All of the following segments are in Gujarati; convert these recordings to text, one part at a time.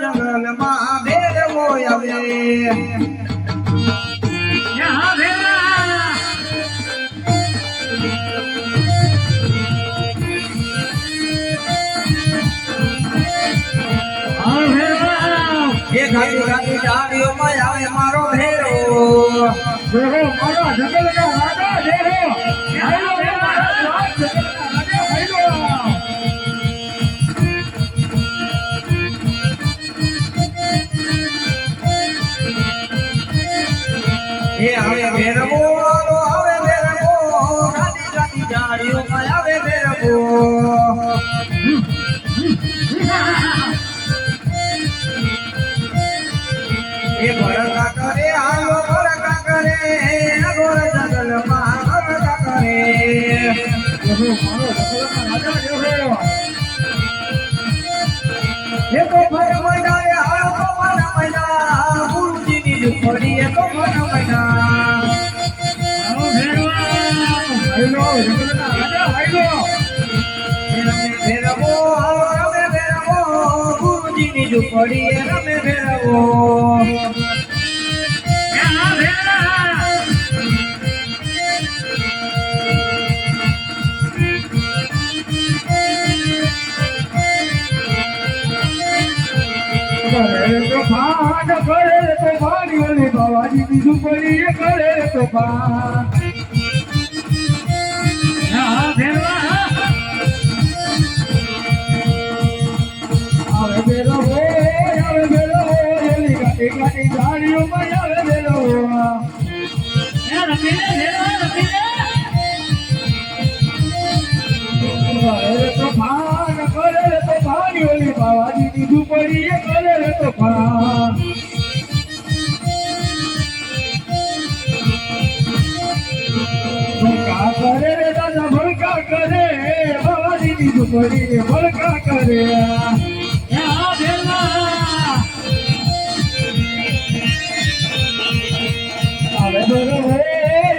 જંગલમાં ભેરવો આવે મારો ભેરો. જગલ નો ભેરો. પડીએ તો મોટા પડીએ રમે ભેરવો ફાડ પડે ઝુંપડી કરે તોફાન. આવે બેલો આવે બેલો ગાડી ગાડીઓમાં આવે બેલો કરે તો ભાન કરે તો ભાન પડીને ભડકા કર્યા. આવે મેરો રે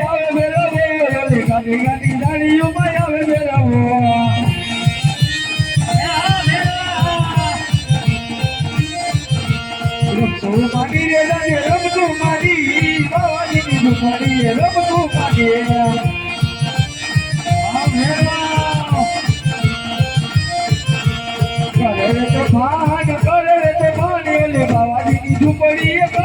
આવે મેરો રે આવે ગાડી ગાડી દાડી ઉમાય આવે મેરો રમતું માડી રે દાડે રમતું માડી ભવાની દીધું માડી રમતું માડી આવે ભાડ કરે તે માને લે બાવાજીની ઝૂંપડી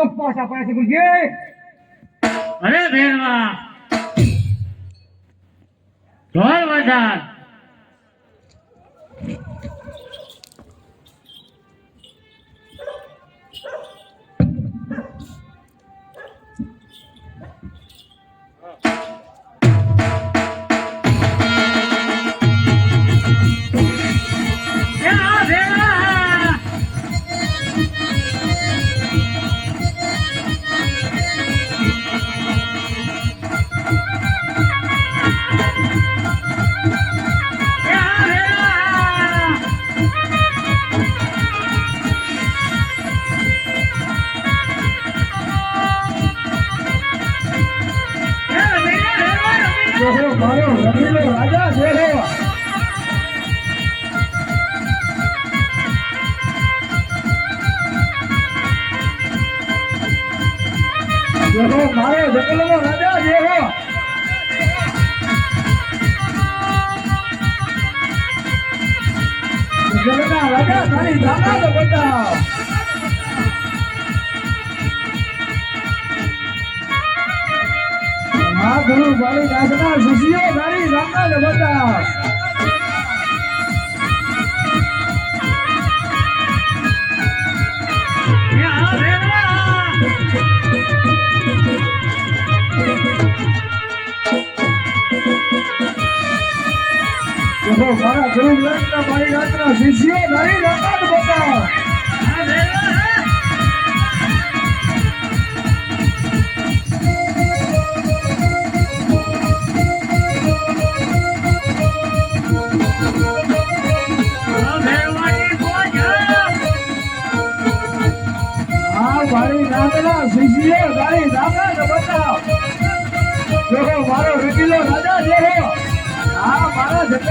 કોક પાછા પડે છે ગુજે અરે ભેરવા ઢોલ વધાર. મારો જંગલનો રાજા જો જંગલના રાજા તારી તાકાત બતાવ હા ગુરુ મારી નાચના શિષ્યો તારી તાકાત બતાવ મારા ગુરુ નાચના મારી નાચના શિષ્યો તારી તાકાત બતાવ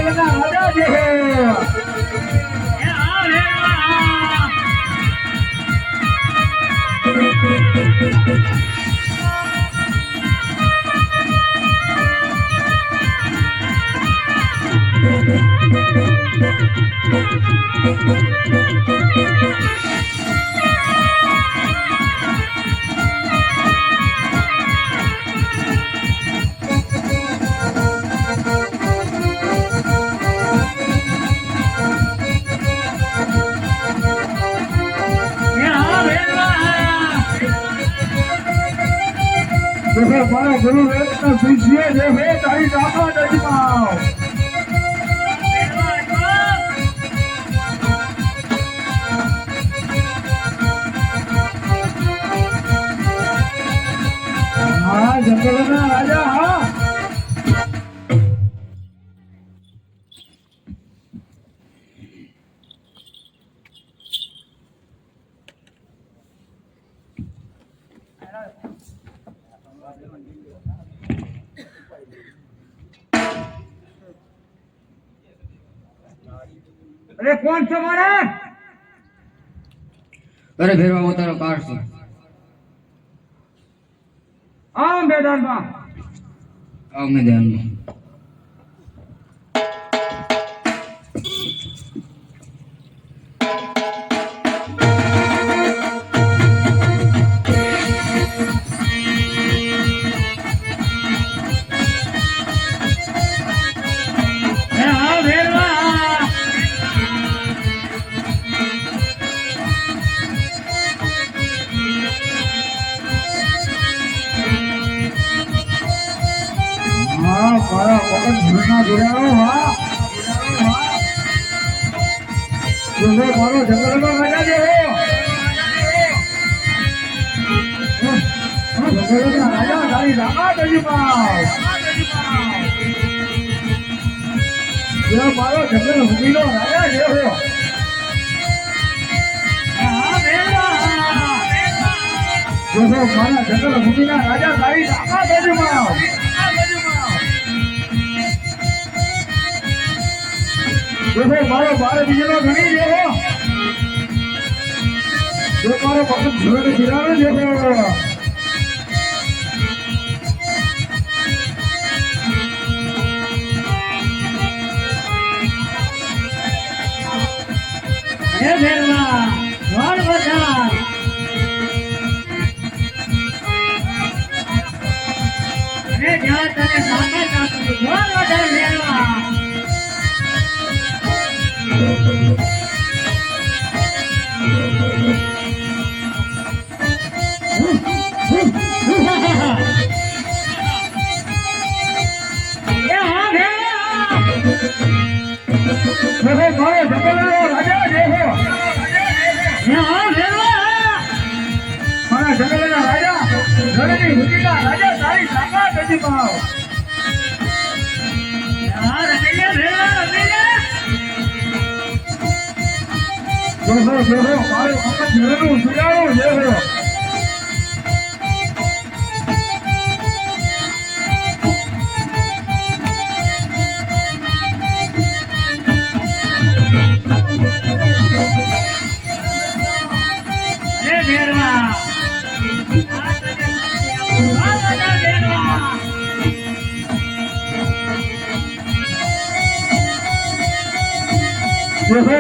મારા જંગલના મારા ગુરુ વેદના શિષ્ય જે હે તારી અજમાવ હા જંગલના રાજા કોણ છો મારા? અરે ભેરવા હું તારો કાર છું. આ મેદાનમાં આવ મેદાનમાં ભૂલના જોડાઓ હા જો હો મારો જંગલનો રાજા તારી મારો જંગલ ભૂમિનો રાજા, જે હો. યા ભેરવા જો હો મારા જંગલ તારી તાકાત અજમાવ જો દેખો મારો ભારત જિલ્લો ઘણી જેવો જો મારો ભગત જીવન કિરાણો જે હે ભેરવા, વાળ બજાર અને જ્યાં તને સામે સામે વાળ બજાર ભેરવા. હા વેરવા. દેહો રાજા દેહો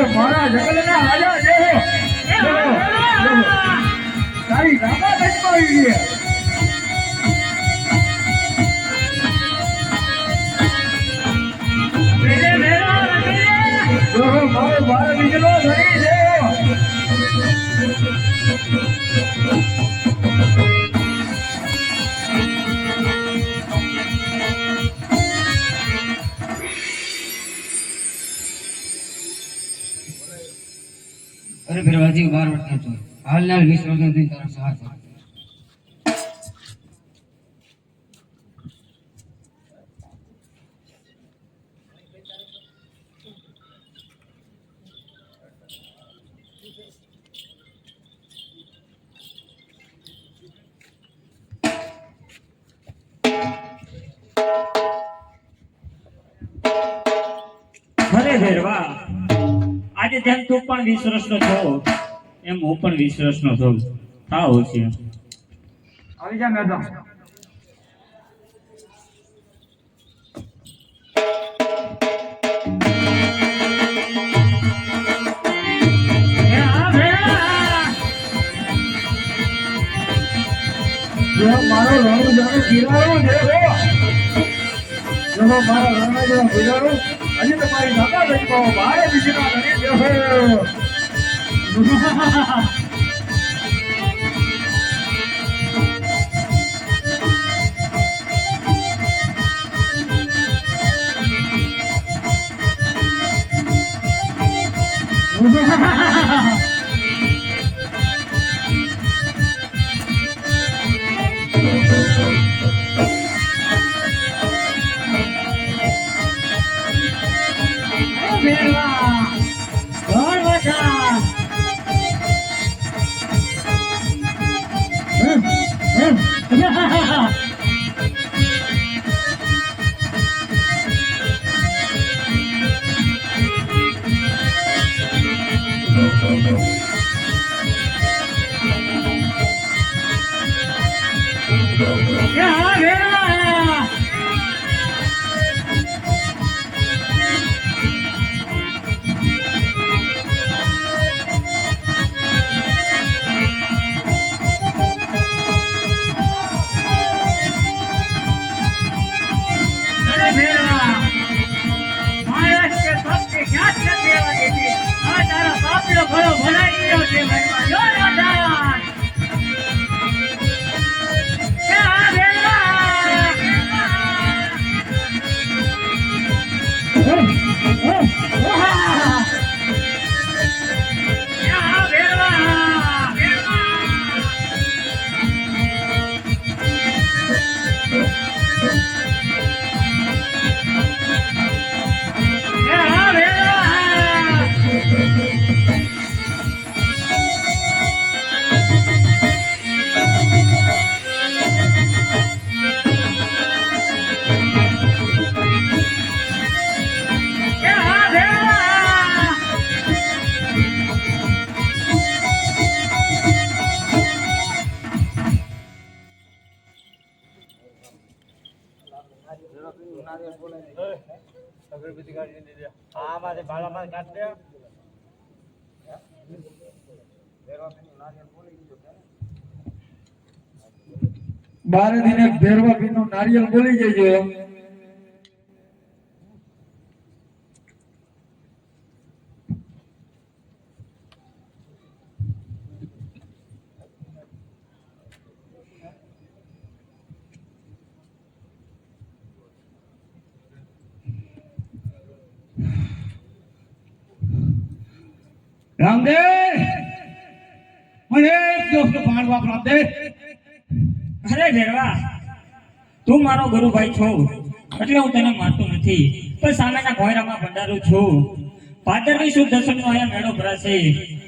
મારા જગલના રાજા વેરવા. તારી તાકાત થઈ છે. દેહો મારો બાર બીજનો ધણી દેહો છું હાલના વીસ વર્ષનો થઈને તારો સાથ. અરે આજે જેમ તું પણ વીસ વર્ષનો છો એમ હું પણ વીસ વર્ષનો છું. થાવ છે. આવી જા મેડમ. જો મારો રણ જાણો કિરાયો દેહો જો. મારો રણ જાણો હજી તમારી નાકા થઈ પાવો બારે બીજના Vera અરે બારે દિને ભેરવા ભીનું નારિયેલ બોલી જજો. રામદેવ! મને એક દિવસનું ભાણ બાપ અરે ભેરવા તું મારો ગુરુભાઈ છો. એટલે હું તને મારતો નથી. પણ સામેના ભોયરામાં ભંડારું છું. ભાદરવી સુદ દર્શનનો અહીંયા મેળો ભરાશે.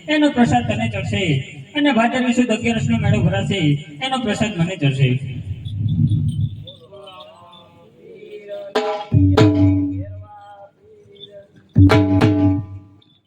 એનો પ્રસાદ તને ચડશે. અને ભાદરવી સુદ અગિયારસનો મેળો ભરાશે. એનો પ્રસાદ મને ચડશે.